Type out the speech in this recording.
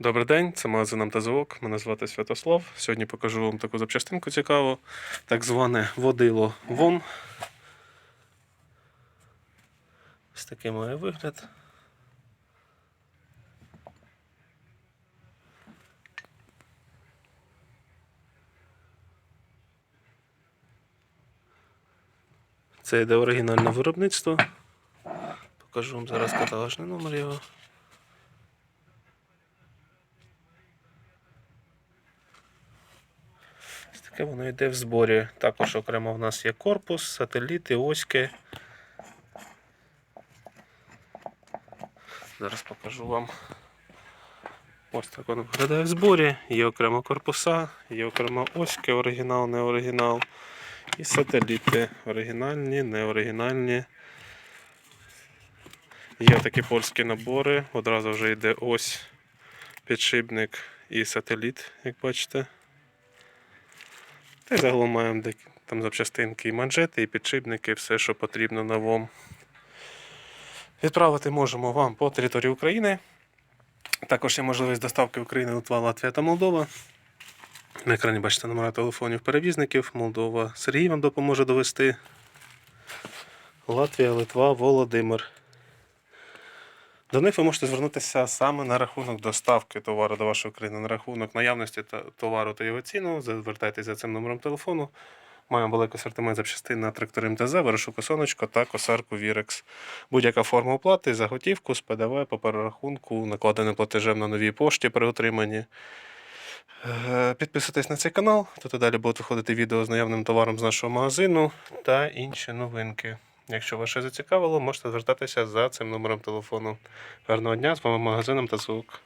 Добрий день, це магазин «Амтозвук». Мене звати Святослав. Сьогодні покажу вам таку запчастинку цікаву, так зване водило ВОМ. Ось такий має вигляд. Це йде оригінальне виробництво. Покажу вам зараз каталожний номер його. Таке воно йде в зборі. Також окремо в нас є корпус, сателіти, оськи. Зараз покажу вам. Ось так воно виглядає в зборі. Є окремо корпуса, є окремо оськи, оригінал, не оригінал. І сателіти. Оригінальні, неоригінальні. Є такі польські набори. Одразу вже йде ось підшипник і сателіт, як бачите. Та й загалом маємо там запчастинки і манжети, і підшипники, все, що потрібно на. Відправити можемо вам по території України. Також є можливість доставки України Литва, Латвія та Молдова. На екрані бачите номера телефонів перевізників. Молдова Сергій вам допоможе довести. Латвія, Литва, Володимир. До них ви можете звернутися саме на рахунок доставки товару до вашої країни, на рахунок наявності товару та його ціну. Звертайтеся за цим номером телефону. Маємо великий асортимент запчастин на трактори МТЗ, вирошу косоночку та косарку Вірекс. Будь-яка форма оплати за готівку з ПДВ по перерахунку, накладеним платежем на новій пошті при отриманні. Е, Підписуйтесь на цей канал, тут і далі будуть виходити відео з наявним товаром з нашого магазину та інші новинки. Якщо вас ще зацікавило, можете звертатися за цим номером телефону. Гарного дня з вами магазином та звук.